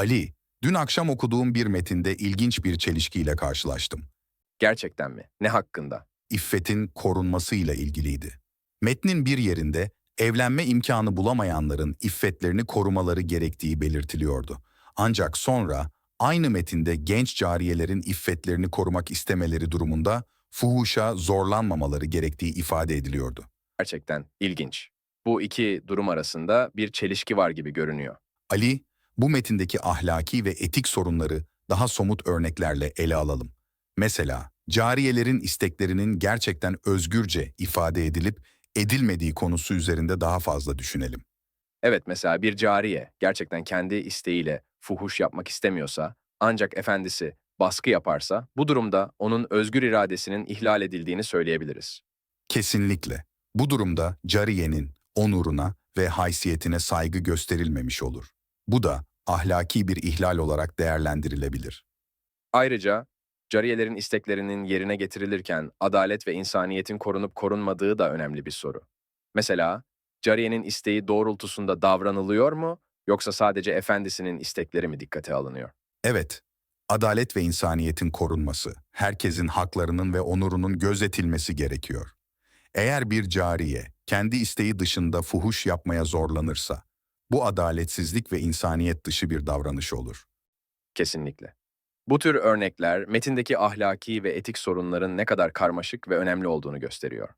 Ali, dün akşam okuduğum bir metinde ilginç bir çelişkiyle karşılaştım. Gerçekten mi? Ne hakkında? İffetin korunmasıyla ilgiliydi. Metnin bir yerinde evlenme imkanı bulamayanların iffetlerini korumaları gerektiği belirtiliyordu. Ancak sonra aynı metinde genç cariyelerin iffetlerini korumak istemeleri durumunda fuhuşa zorlanmamaları gerektiği ifade ediliyordu. Gerçekten ilginç. Bu iki durum arasında bir çelişki var gibi görünüyor. Ali, bu metindeki ahlaki ve etik sorunları daha somut örneklerle ele alalım. Mesela, cariyelerin isteklerinin gerçekten özgürce ifade edilip edilmediği konusu üzerinde daha fazla düşünelim. Evet mesela bir cariye gerçekten kendi isteğiyle fuhuş yapmak istemiyorsa ancak efendisi baskı yaparsa bu durumda onun özgür iradesinin ihlal edildiğini söyleyebiliriz. Kesinlikle. Bu durumda cariyenin onuruna ve haysiyetine saygı gösterilmemiş olur. Bu da ahlaki bir ihlal olarak değerlendirilebilir. Ayrıca cariyelerin isteklerinin yerine getirilirken adalet ve insaniyetin korunup korunmadığı da önemli bir soru. Mesela cariyenin isteği doğrultusunda davranılıyor mu yoksa sadece efendisinin istekleri mi dikkate alınıyor? Evet, adalet ve insaniyetin korunması, herkesin haklarının ve onurunun gözetilmesi gerekiyor. Eğer bir cariye kendi isteği dışında fuhuş yapmaya zorlanırsa, bu adaletsizlik ve insaniyet dışı bir davranış olur. Kesinlikle. Bu tür örnekler metindeki ahlaki ve etik sorunların ne kadar karmaşık ve önemli olduğunu gösteriyor.